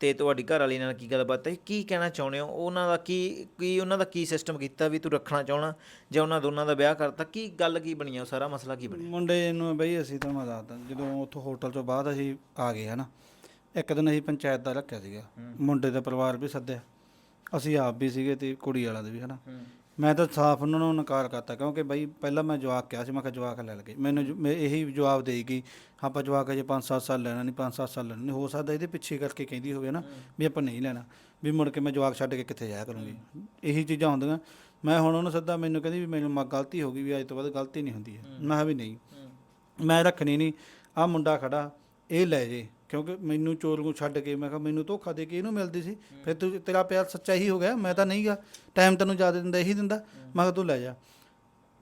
Speaker 1: ਤੇ ਤੁਹਾਡੀ ਘਰ ਵਾਲੀ ਨਾਲ ਕੀ ਗੱਲਬਾਤ ਹੈ ਕੀ ਕਹਿਣਾ ਚਾਹੁੰਦੇ ਹੋ? ਉਹਨਾਂ ਦਾ ਕੀ ਕੀ ਉਹਨਾਂ ਦਾ ਕੀ ਸਿਸਟਮ ਕੀਤਾ ਵੀ ਤੂੰ ਰੱਖਣਾ ਚਾਹਣਾ ਜਾਂ ਉਹਨਾਂ ਦੋਨਾਂ ਦਾ ਵਿਆਹ ਕਰਤਾ? ਕੀ ਗੱਲ ਕੀ ਬਣੀ ਆ? ਸਾਰਾ ਮਸਲਾ ਕੀ ਬਣਿਆ?
Speaker 2: ਮੁੰਡੇ ਨੂੰ ਬਈ ਅਸੀਂ ਤਾਂ ਮੈਂ ਦੱਸਦਾ ਜਦੋਂ ਉੱਥੋਂ ਹੋਟਲ ਤੋਂ ਬਾਅਦ ਅਸੀਂ ਆ ਗਏ ਹਨਾ ਇੱਕ ਦਿਨ ਅਸੀਂ ਪੰਚਾਇਤ ਦਾ ਰੱਖਿਆ ਸੀਗਾ। ਮੁੰਡੇ ਦਾ ਪਰਿਵਾਰ ਵੀ ਸੱਦਿਆ। ਅਸੀਂ ਆਪ ਵੀ ਸੀਗੇ ਤੇ ਕੁੜੀ ਵਾਲਾ ਦੇ ਵੀ ਹਨਾ। ਮੈਂ ਤਾਂ ਸਾਫ਼ ਉਹਨਾਂ ਨੂੰ ਨਕਾਰ ਕਰਤਾ ਕਿਉਂਕਿ ਬਈ ਪਹਿਲਾਂ ਮੈਂ ਜਵਾਕ ਕਿਹਾ ਸੀ ਮੈਂ ਕਿਹਾ ਜਵਾਕ ਲੈ ਲਗੇ। ਮੈਨੂੰ ਜ- ਮੈਂ ਇਹੀ ਜਵਾਬ ਦੇਗੀ ਆਪਾਂ ਜਵਾਕ ਅਜੇ 5-7 ਸਾਲ ਲੈਣਾ ਨਹੀਂ 5-7 ਸਾਲ ਲੈਣਾ ਨਹੀਂ ਹੋ ਸਕਦਾ ਇਹਦੇ ਪਿੱਛੇ ਕਰਕੇ ਕਹਿੰਦੀ ਹੋਵੇ ਨਾ ਵੀ ਆਪਾਂ ਨਹੀਂ ਲੈਣਾ ਵੀ ਮੁੜ ਕੇ ਮੈਂ ਜਵਾਕ ਛੱਡ ਕੇ ਕਿੱਥੇ ਜਾਇਆ ਕਰੂੰਗੀ। ਇਹੀ ਚੀਜ਼ਾਂ ਹੁੰਦੀਆਂ। ਮੈਂ ਹੁਣ ਉਹਨੂੰ ਸੱਦਾ ਮੈਨੂੰ ਕਹਿੰਦੀ ਵੀ ਮੈਨੂੰ ਮਾ ਗਲਤੀ ਹੋ ਗਈ ਵੀ ਅੱਜ ਤੋਂ ਬਾਅਦ ਗਲਤੀ ਨਹੀਂ ਹੁੰਦੀ ਹੈ। ਮੈਂ ਕਿਹਾ ਵੀ ਨਹੀਂ। ਮੈਂ ਰੱਖਣੀ ਨਹੀਂ। ਆ ਮੁੰਡਾ ਖੜਾ ਇਹ ਲੈ ਜੇ। ਕਿਉਂਕਿ ਮੈਨੂੰ ਚੋਰ ਨੂੰ ਛੱਡ ਕੇ ਮੈਂ ਕਿਹਾ ਮੈਨੂੰ ਧੋਖਾ ਦੇ ਕੇ ਇਹਨੂੰ ਮਿਲਦੀ ਸੀ। ਫਿਰ ਤੂੰ ਤੇਰਾ ਪਿਆਰ ਸੱਚਾ ਹੀ ਹੋ ਗਿਆ ਮੈਂ ਤਾਂ ਨਹੀਂਗਾ ਟਾਈਮ ਤੈਨੂੰ ਜ਼ਿਆਦਾ ਦਿੰਦਾ ਇਹੀ ਦਿੰਦਾ। ਮੈਂ ਕਿਹਾ ਤੂੰ ਲੈ ਜਾ।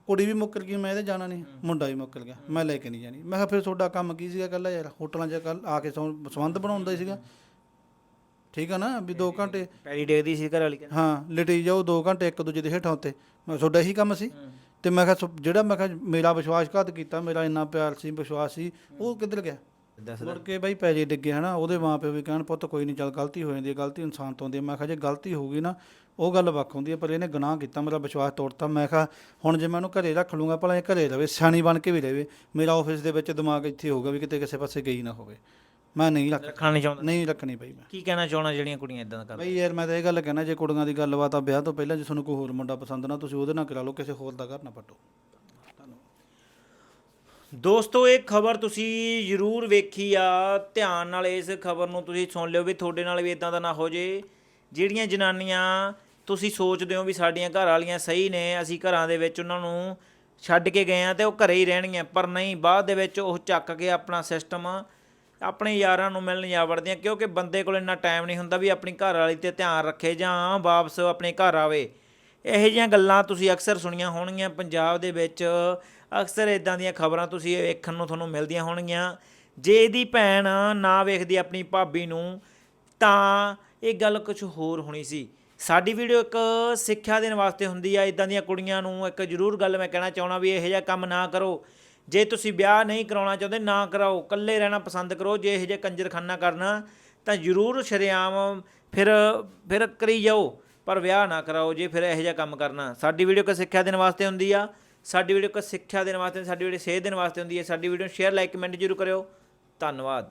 Speaker 2: ਕੁੜੀ ਵੀ ਮੁੱਕਰ ਗਈ ਮੈਂ ਇਹਦੇ ਜਾਣਾ ਨਹੀਂ। ਮੁੰਡਾ ਵੀ ਮੁੱਕਰ ਗਿਆ ਮੈਂ ਲੈ ਕੇ ਨਹੀਂ ਜਾਣੀ। ਮੈਂ ਕਿਹਾ ਫਿਰ ਤੁਹਾਡਾ ਕੰਮ ਕੀ ਸੀਗਾ ਕੱਲਾ ਯਾਰ? ਹੋਟਲਾਂ 'ਚ ਕੱਲ ਆ ਕੇ ਸੰਬੰਧ ਬਣਾਉਂਦਾ ਹੀ ਸੀਗਾ। ਠੀਕ ਆ ਨਾ ਵੀ 2 ਘੰਟੇ
Speaker 1: ਪੈਰੀ ਡੇਗਦੀ ਸੀ ਘਰ ਵਾਲੀ ਕਹਿੰਦੀ।
Speaker 2: ਹਾਂ ਲਿਟੀ ਜਾਓ 2 ਘੰਟੇ ਇੱਕ ਦੂਜੇ ਦੇ ਹੇਠਾਂ ਉੱਤੇ। ਮੈਂ ਤੁਹਾਡਾ ਇਹੀ ਕੰਮ ਸੀ? ਤੇ ਮੈਂ ਕਿਹਾ ਜਿਹੜਾ ਮੈਂ ਕਿਹਾ ਮੇਰਾ ਵਿਸ਼ਵਾਸਘਾਤ ਕੀਤਾ ਮੇਰਾ ਇੰਨਾ ਪਿਆਰ ਸੀ ਵਿਸ਼ਵਾਸ ਸੀ ਉਹ ਕਿੱਧਰ ਗਿਆ? ਮੁੜ ਕੇ ਬਾਈ ਪੈਜੇ ਡਿੱਗੇ ਹਨਾ ਉਹਦੇ ਮਾਪੇ ਵੀ ਕਹਿਣ ਪੁੱਤ ਕੋਈ ਨਹੀਂ ਚੱਲ ਗਲਤੀ ਹੋ ਜਾਂਦੀ ਹੈ ਗਲਤੀ ਇਨਸਾਨ ਤੋਂ ਹੁੰਦੀ ਹੈ। ਮੈਂ ਕਿਹਾ ਜੇ ਗਲਤੀ ਹੋਊਗੀ ਨਾ ਉਹ ਗੱਲ ਵੱਖ ਹੁੰਦੀ ਹੈ ਪਰ ਇਹਨੇ ਗੁਨਾਹ ਕੀਤਾ ਮੇਰਾ ਵਿਸ਼ਵਾਸ ਤੋੜਤਾ। ਮੈਂ ਕਿਹਾ ਹੁਣ ਜੇ ਮੈਂ ਉਹਨੂੰ ਘਰੇ ਰੱਖ ਲੂੰਗਾ ਭਲਾ ਇਹ ਘਰੇ ਰਵੇ ਸਿਆਣੀ ਬਣ ਕੇ ਵੀ ਰਵੇ ਮੇਰਾ ਆਫਿਸ ਦੇ ਵਿੱਚ ਦਿਮਾਗ ਇੱਥੇ ਹੋਊਗਾ ਵੀ ਕਿਤੇ ਕਿਸੇ ਪਾਸੇ ਗਈ ਨਾ ਹੋਵੇ। ਮੈਂ ਨਹੀਂ ਰੱਖ
Speaker 1: ਰੱਖਣਾ ਨਹੀਂ ਚਾਹੁੰਦਾ।
Speaker 2: ਨਹੀਂ ਰੱਖਣੀ ਬਈ ਮੈਂ।
Speaker 1: ਕੀ ਕਹਿਣਾ ਚਾਹਣਾ ਜਿਹੜੀਆਂ ਕੁੜੀਆਂ ਇਦਾਂ ਦਾ ਕਰਦੀਆਂ?
Speaker 2: ਬਈ ਯਾਰ ਮੈਂ ਤਾਂ ਇਹ ਗੱਲ ਕਹਿਣਾ ਜੇ ਕੁੜੀਆਂ ਦੀ ਗੱਲਬਾਤ ਆ ਵਿਆਹ ਤੋਂ ਪਹਿਲਾਂ ਜੇ ਤੁਹਾਨੂੰ ਕੋਈ ਹੋਰ ਮੁੰਡਾ ਪਸੰਦ ਨਾ ਤੁਸੀਂ ਉਹਦੇ ਨਾਲ ਕਰਾ ਲਓ ਕਿਸੇ ਹੋਰ ਦਾ ਘਰ ਨਾ ਪੱਟੋ।
Speaker 1: ਦੋਸਤੋ, ਇਹ ਖਬਰ ਤੁਸੀਂ ਜ਼ਰੂਰ ਵੇਖੀ ਆ। ਧਿਆਨ ਨਾਲ ਇਸ ਖਬਰ ਨੂੰ ਤੁਸੀਂ ਸੁਣ ਲਿਓ ਵੀ ਤੁਹਾਡੇ ਨਾਲ ਵੀ ਇਦਾਂ ਦਾ ਨਾ ਹੋ ਜੇ। ਜਿਹੜੀਆਂ ਜਨਾਨੀਆਂ ਤੁਸੀਂ ਸੋਚਦੇ ਹੋ ਵੀ ਸਾਡੀਆਂ ਘਰ ਵਾਲੀਆਂ ਸਹੀ ਨੇ, ਅਸੀਂ ਘਰਾਂ ਦੇ ਵਿੱਚ ਉਹਨਾਂ ਨੂੰ ਛੱਡ ਕੇ ਗਏ ਆ ਤੇ ਉਹ ਘਰੇ ਹੀ ਰਹਿਣਗੀਆਂ। ਪਰ ਨਹੀਂ, ਬਾਅਦ ਦੇ ਵਿੱਚ ਉਹ ਚੱਕ ਕੇ ਆਪਣਾ ਸਿਸਟਮ ਆਪਣੇ ਯਾਰਾਂ ਨੂੰ ਮਿਲਣ ਜਾ ਵੜਦੀਆਂ, ਕਿਉਂਕਿ ਬੰਦੇ ਕੋਲ ਇੰਨਾ ਟਾਈਮ ਨਹੀਂ ਹੁੰਦਾ ਵੀ ਆਪਣੀ ਘਰ ਵਾਲੀ ਤੇ ਧਿਆਨ ਰੱਖੇ ਜਾਂ ਵਾਪਸ ਆਪਣੇ ਘਰ ਆਵੇ। ਇਹੋ ਜਿਹੀਆਂ ਗੱਲਾਂ ਤੁਸੀਂ ਅਕਸਰ ਸੁਣੀਆਂ ਹੋਣਗੀਆਂ ਪੰਜਾਬ ਦੇ ਵਿੱਚ। ਅਕਸਰ ਇਦਾਂ ਦੀਆਂ ਖਬਰਾਂ ਤੁਸੀਂ ਵੇਖਣ ਨੂੰ ਤੁਹਾਨੂੰ ਮਿਲਦੀਆਂ ਹੋਣਗੀਆਂ। ਜੇ ਇਹਦੀ ਭੈਣ ਨਾ ਵੇਖਦੀ ਆਪਣੀ ਭਾਬੀ ਨੂੰ, ਤਾਂ ਇਹ ਗੱਲ ਕੁਝ ਹੋਰ ਹੋਣੀ ਸੀ। ਸਾਡੀ ਵੀਡੀਓ ਇੱਕ ਸਿੱਖਿਆ ਦੇਣ ਵਾਸਤੇ ਹੁੰਦੀ ਆ। ਇਦਾਂ ਦੀਆਂ ਕੁੜੀਆਂ ਨੂੰ ਇੱਕ ਜ਼ਰੂਰ ਗੱਲ ਮੈਂ ਕਹਿਣਾ ਚਾਹਣਾ ਵੀ ਇਹੋ ਜਿਹਾ ਕੰਮ ਨਾ ਕਰੋ। ਜੇ ਤੁਸੀਂ ਵਿਆਹ ਨਹੀਂ ਕਰਾਉਣਾ ਚਾਹੁੰਦੇ, ਨਾ ਕਰਾਓ। ਇਕੱਲੇ ਰਹਿਣਾ ਪਸੰਦ ਕਰੋ। ਜੇ ਇਹੋ ਜਿਹਾ ਕੰਜਰਖਾਨਾ ਕਰਨਾ, ਤਾਂ ਜ਼ਰੂਰ ਸ਼ਰੇਆਮ ਫਿਰ ਫਿਰ ਕਰੀ ਜਾਓ। ਪਰ ਵਿਆਹ ਨਾ ਕਰਾਓ ਜੇ ਫਿਰ ਇਹੋ ਜਿਹਾ ਕੰਮ ਕਰਨਾ। ਸਾਡੀ ਵੀਡੀਓ ਇੱਕ ਸਿੱਖਿਆ ਦੇਣ ਵਾਸਤੇ ਹੁੰਦੀ ਆ। ਸਾਡੀ ਵੀਡੀਓ ਇੱਕ ਸਿੱਖਿਆ ਦੇਣ ਵਾਸਤੇ, ਸਾਡੀ ਵੀਡੀਓ ਸੇਧ ਦੇਣ ਵਾਸਤੇ ਹੁੰਦੀ ਹੈ। ਸਾਡੀ ਵੀਡੀਓ ਨੂੰ ਸ਼ੇਅਰ ਲਾਈਕ ਕਮੈਂਟ ਜ਼ਰੂਰ ਕਰਿਓ। ਧੰਨਵਾਦ।